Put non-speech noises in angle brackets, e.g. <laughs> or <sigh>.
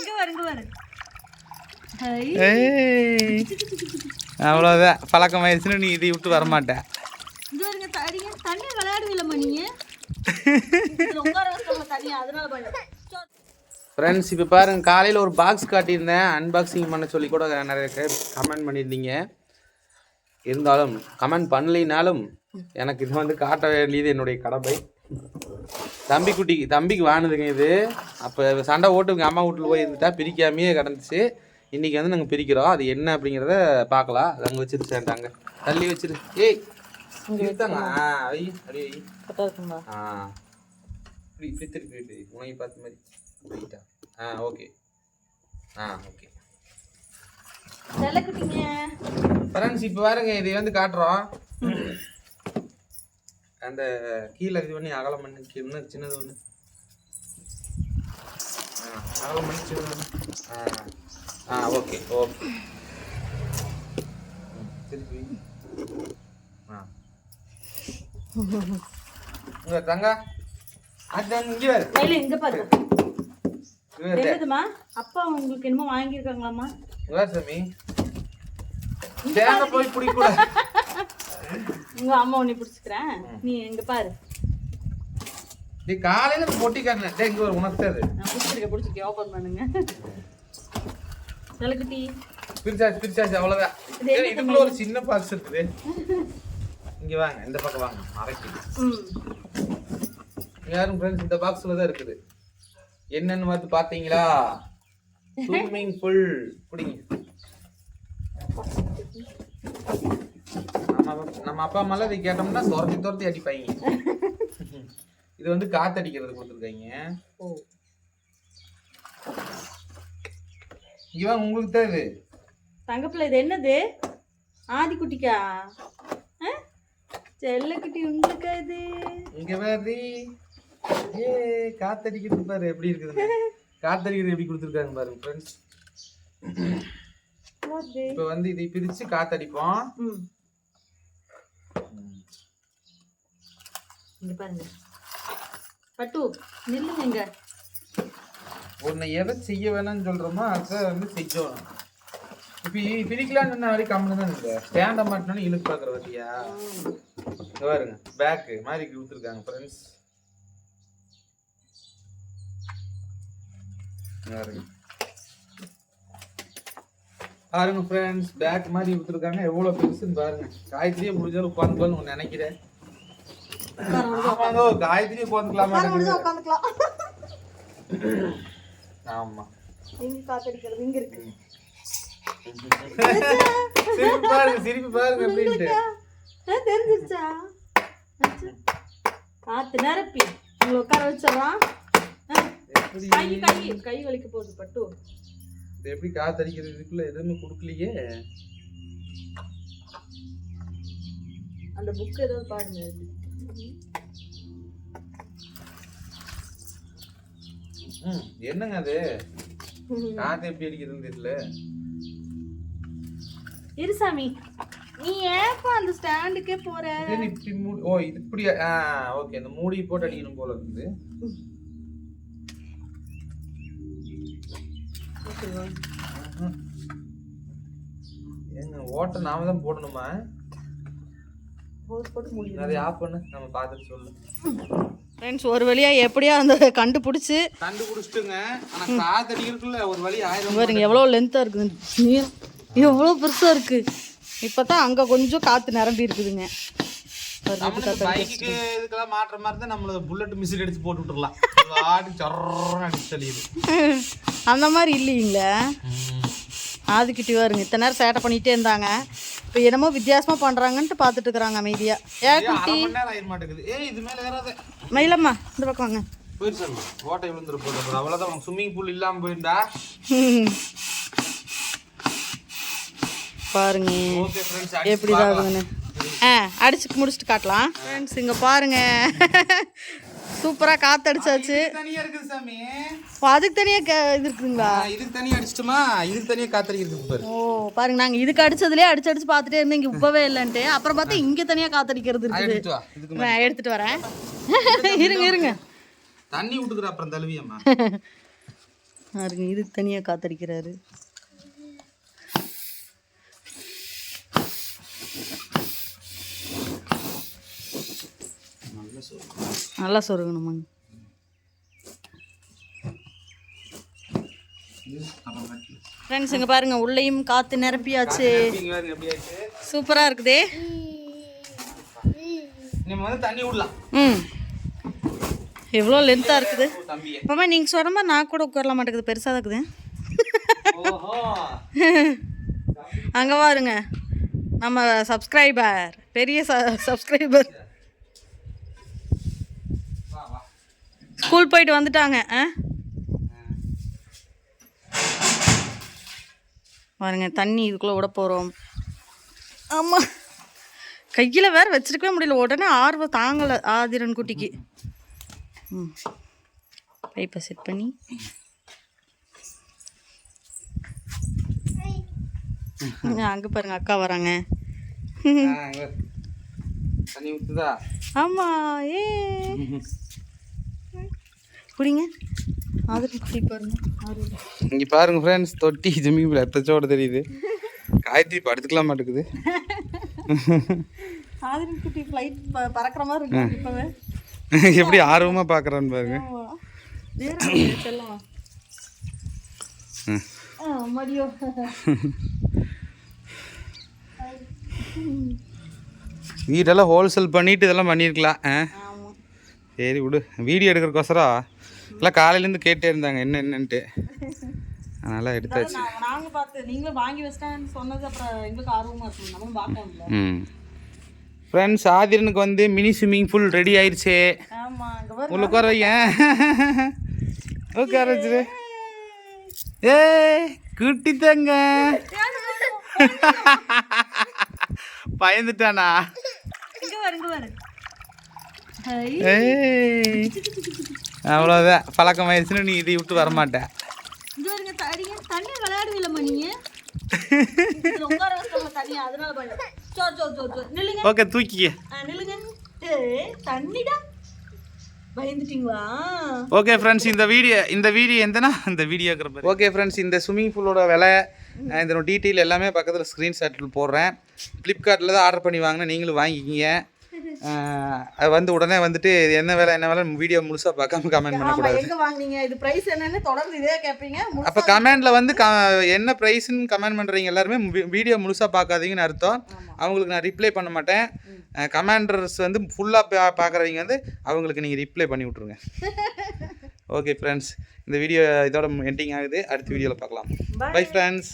இங்க இங்க அவ்வளோதான் பழக்கமாயிருச்சுன்னு நீ இதை விட்டு வரமாட்ட. தடிங்க. தண்ணி விளையாடுவீங்களம்மா பண்ண. ஃப்ரெண்ட்ஸ் இப்போ பாருங்க காலையில் ஒரு பாக்ஸ் காட்டியிருந்தேன். அன்பாக்சிங் பண்ண சொல்லி கூட நிறைய பேர் கமெண்ட் பண்ணியிருந்தீங்க. இருந்தாலும் கமெண்ட் பண்ணலைனாலும் எனக்கு இது வந்து காட்ட வேண்டியது என்னுடைய கடமை. தம்பி குட்டிக்கு தம்பிக்கு வாணுதுங்க இது. அப்போ சண்டை ஓட்டு எங்கள் அம்மா வீட்டில் போய் இருந்துட்டா பிரிக்காமையே கிடந்துச்சு. இன்றைக்கி வந்து நாங்கள் பிரிக்கிறோம். அது என்ன அப்படிங்கிறத பார்க்கலாம். அது அங்கே வச்சிரு சேர்ந்தாங்க தள்ளி வச்சிரு. ஏய் பார்த்த மாதிரி. ஆ ஓகே. ஆ ஓகே. ஃப்ரெண்ட்ஸ் இப்போ பாருங்க இதை வந்து காட்டுறோம். அந்த கீழே இது பண்ணி அகலம் பண்ணி சின்ன சின்னது ஒன்று ஆ அகலம் பண்ணி சின்னது ஒன்று ஆ ஆ ஓகே ஓகே. திருப்பி. ஆ. இங்க தங்க. அது இங்கே வேறு கையில இங்க பாருங்க தெரியுதுமா அப்பா உங்களுக்கு என்னமோ வாங்கியிருக்காங்களாம்மா? இங்க சாமி. தேங்க போய் பிடிக்கூடாது <laughs> உங்க அம்மா உன்னை பிடிச்சிக்கிறேன். நீ இங்க பாரு. நீ காலையில பொட்டி காட்டினேன் டேய், இங்க ஒரு உணர்த்தது நான் பிடிச்சிருக்கேன் பிடிச்சிருக்கேன். ஓப்பன் பண்ணுங்க. செல்லக்குட்டி பிரிச்சாச்சு பிரிச்சாச்சு அவ்வளவுதான். இதுக்குள்ள ஒரு சின்ன பாக்ஸ் இருக்குது. இங்க வாங்க இந்த பக்கம் வாங்க. மறைக்கு யாரும் ஃப்ரெண்ட்ஸ் இந்த பாக்ஸ்ல தான் இருக்குது. என்னன்னு பார்த்து பாத்தீங்களா ஸ்விம்மிங் பூல் பிடிங்க. நம்ம நம்ம அப்பா அம்மாலாம் இதை கேட்டோம்னா துரத்தி துரத்தி அடிப்பாங்க. இது வந்து காத்தடிக்கிறது கொடுத்துருக்காங்க. ஓ. இவன் உங்களுக்கு தான் இது. தங்கப்பிள்ளை இது என்னது? ஆதிக்குட்டிக்கா? ஆ? செல்லக்குட்டி உங்களுக்கா இது? இங்க பாரு. ஏ காத்தடிக்கிறது பாரு எப்படி இருக்குது காத்தடிக்கிறது எப்படி கொடுத்துருக்காங்க பாருங்க ஃப்ரெண்ட்ஸ்? இப்போ வந்து இதை பிரிச்சு காத்தடிப்போம் இங்க பாருங்க. பட்டு நில்லுங்க இங்க உன்னை எதை செய்ய வேணாம்னு சொல்றோமோ அதை வந்து செய்யணும். இப்போ பிரிக்கலான்னு வரைக்கும் கம்மி தான் இருக்கு ஸ்டாண்டை மாட்டினோன்னு இழுத்து பார்க்குற பத்தியா இங்க பாருங்க. பேக்கு மாதிரி கொடுத்துருக்காங்க ஃப்ரெண்ட்ஸ் பாருங்க. பாருங்க ஃப்ரெண்ட்ஸ் பேக் மாதிரி கொடுத்துருக்காங்க எவ்வளோ பெருசுன்னு பாருங்க. காயத்ரியே முடிஞ்சாலும் உட்காந்துக்கலாம்னு நினைக்கிறேன். ஆமாங்க காயத்ரியே உட்காந்துக்கலாமா ஆமா. சிரிப்பு பாருங்க சிரிப்பு பாருங்க அப்படின்ட்டு. தெரிஞ்சிருச்சா. காத்து நிரப்பி. உங்களை உட்கார வச்சிடறான் கை கை கை வலிக்க போகுது பட்டு. இது எப்படி காத்தடிக்கிறது இதுக்குள்ள எதுவுமே கொடுக்கலையே. அந்த புக் ஏதாவது பாருங்க. ம் என்னங்க அது? காத்து எப்படி அடிக்கிறதுன்னு தெரியல. இருசாமி நீ ஏப்பா அந்த ஸ்டாண்டுக்கே போற? இப்படி மூடி ஓ இது இப்படி ஆ ஓகே. அந்த மூடி போட்டு அடிக்கணும் போல இருக்குது. ஏங்க ஓட்டை நாம தான் போடணுமா? போட்டு முடியும் அதை ஆஃப் பண்ணு நம்ம பார்த்துட்டு சொல்லு. ஃப்ரெண்ட்ஸ் ஒரு வழியா எப்படியா அந்த கண்டுபிடிச்சி கண்டுபிடிச்சிட்டுங்க. ஆனா காத்தடிக்கிறதுக்குள்ள ஒரு வழி ஆயிரம் பாருங்க எவ்வளோ லென்த்தாக இருக்குது. நீளம். எவ்வளோ பெருசாக இருக்குது இப்போ தான் அங்கே கொஞ்சம் காற்று நிரம்பி இருக்குதுங்க. பைக்குக்கு இதுக்கெல்லாம் மாற்ற மாதிரி தான் நம்மள புல்லட் எடுத்து போட்டு விட்டுறலாம். ஆடி சொர்றன்னு அடிச்சு தள்ளிடுது. அந்த மாதிரி இல்லைங்களே? ஆதிக்கிட்டி வருங்க இத்தனை நேரம் சேட்டை பண்ணிகிட்டே இருந்தாங்க. இப்போ என்னமோ வித்தியாசமாக பண்ணுறாங்கன்ட்டு பார்த்துட்டு இருக்கிறாங்க அமைதியாக ஏ ஏறாத. மயிலம்மா இந்த பக்கம் வாங்க. ஓட்டை விழுந்துரு போகுது அவ்வளோதான் ஸ்விம்மிங் பூல் இல்லாம போயிருந்தா? பாருங்க. ஓகே ஃப்ரெண்ட்ஸ் எப்படி இதாகுதுன்னு ஆ அடிச்சு முடிச்சுட்டு காட்டலாம். ஃப்ரெண்ட்ஸ் இங்கே பாருங்க. சூப்பராக ஓ, அதுக்கு தனியாக இது இருக்குதுங்களா இதுக்கு தனியா அடிச்சிட்டுமா? இதுக்கு தனியா காத்தடிக்கிறது ஓ பாருங்க நாங்கள் இதுக்கு அடிச்சதுலேயே அடிச்சு அடிச்சு பார்த்துட்டே இருந்தோம் இங்கே உப்பவே இல்லைன்ட்டு. அப்புறம் பார்த்தா இங்கே தனியாக காற்றடிக்கிறது அதை இருக்குது. இதுக்கு நான் எடுத்துட்டு வரேன். <laughs> இருங்க இருங்க தண்ணி விட்டுக்கிற அப்புறம் தழுவியம்மா <laughs> பாருங்க இது தனியாக காத்தடிக்கிறாரு. நல்லா சொருகணுமாங்க. ஃப்ரெண்ட்ஸ் இங்கே பாருங்க உள்ளேயும் காற்று நிரப்பியாச்சு சூப்பராக இருக்குதே. ம். எவ்வளோ லென்த்தாக இருக்குது? அப்பமா நீங்கள் சொன்ன மாதிரி நான் கூட உட்காரல மாட்டேங்குது. பெருசாக இருக்குது. அங்கே பாருங்க நம்ம சப்ஸ்கிரைபர் பெரிய சப்ஸ்கிரைபர் ஸ்கூல் போயிட்டு வந்துட்டாங்க ஆ? பாருங்க தண்ணி இதுக்குள்ளே விட போகிறோம் ஆமாம் கையில் வேற வச்சிருக்கவே முடியல உடனே ஆர்வம் தாங்கலை ஆதிரன் குட்டிக்கு. ம். பைப்பை செட் பண்ணி. அங்கே பாருங்க அக்கா வராங்க. ஆமாம் ஏ. <laughs> குடிங்க. ஆதிரன் குட்டி பாருங்க. இங்க பாருங்க ஃப்ரெண்ட்ஸ் தொட்டி ஜிம்மி ரத்தச்சோட தெரியுது? காயத்ரி படுத்துக்கலாம் மாட்டேங்குது ஆதிரன் குட்டி ஃப்ளைட் பறக்கிற மாதிரி இருக்கு இப்போவே. <laughs> எப்படி ஆர்வமா பாக்குறான்னு பாருங்க. மடியோ வீடெல்லாம் ஹோல்சேல் பண்ணிட்டு இதெல்லாம் பண்ணியிருக்கலாம் சரி விடு. வீடியோ எடுக்கிறக்கோசரம் எல்லாம் காலையிலேருந்து கேட்டே இருந்தாங்க என்ன என்னன்ட்டு. அதனால் எடுத்தாச்சு. நாங்கள் பார்த்து நீங்களும் வாங்கி வச்சிட்டேன்னு சொன்னது அப்புறம் எங்களுக்கு ஆர்வமாக இருக்கும் நம்மளும் பார்க்கணும்ல ம். ஃப்ரெண்ட்ஸ் ஆதிரனுக்கு வந்து மினி ஸ்விம்மிங் பூல் ரெடி ஆயிடுச்சு உள்ள உட்கார வையேன் உட்கார வச்சிரு. ஏ குட்டி தங்க பயந்துட்டானா ஏய் அவ்வளோதான் பழக்கமாயிடுச்சுன்னு நீ இதை விட்டு வரமாட்டேன் ஓகே தூக்கிக்க. ஆ, நில்லுங்க. ஏய் தண்ணிடா. பயந்துட்டீங்களா? ஓகே ஃப்ரெண்ட்ஸ் இந்த வீடியோ இந்த வீடியோ எந்தனா? இந்த வீடியோ ஓகே ஃப்ரெண்ட்ஸ் இந்த ஸ்விம்மிங் பூலோட விலை இதனோட டீட்டெயில் எல்லாமே பக்கத்தில் ஸ்க்ரீன்ஷாட்டில் போடுறேன். ஃப்ளிப்கார்ட்டில் தான் ஆர்டர் பண்ணி வாங்கினா நீங்களும் வாங்கிக்கிங்க. அது வந்து உடனே வந்துட்டு இது என்ன வேலை என்ன வேலை வீடியோ முழுசாக பார்க்காம கமெண்ட் பண்ணக்கூடாது. எங்க வாங்குனீங்க? இது பிரைஸ் என்னன்னு தொடர்ந்து இதே கேட்பீங்க அப்போ கமெண்டில் வந்து க என்ன ப்ரைஸ்ன்னு கமெண்ட் பண்ணுறீங்க எல்லாருமே வீடியோ முழுசாக பார்க்காதீங்கன்னு அர்த்தம். அவங்களுக்கு நான் ரிப்ளை பண்ண மாட்டேன். கமெண்டர்ஸ் வந்து ஃபுல்லாக பா பார்க்குறவங்க வந்து அவங்களுக்கு நீங்கள் ரிப்ளை பண்ணி விட்ருங்க ஓகே ஃப்ரெண்ட்ஸ் இந்த வீடியோ இதோட எண்டிங் ஆகுது. அடுத்த வீடியோவில் பார்க்கலாம். Bye friends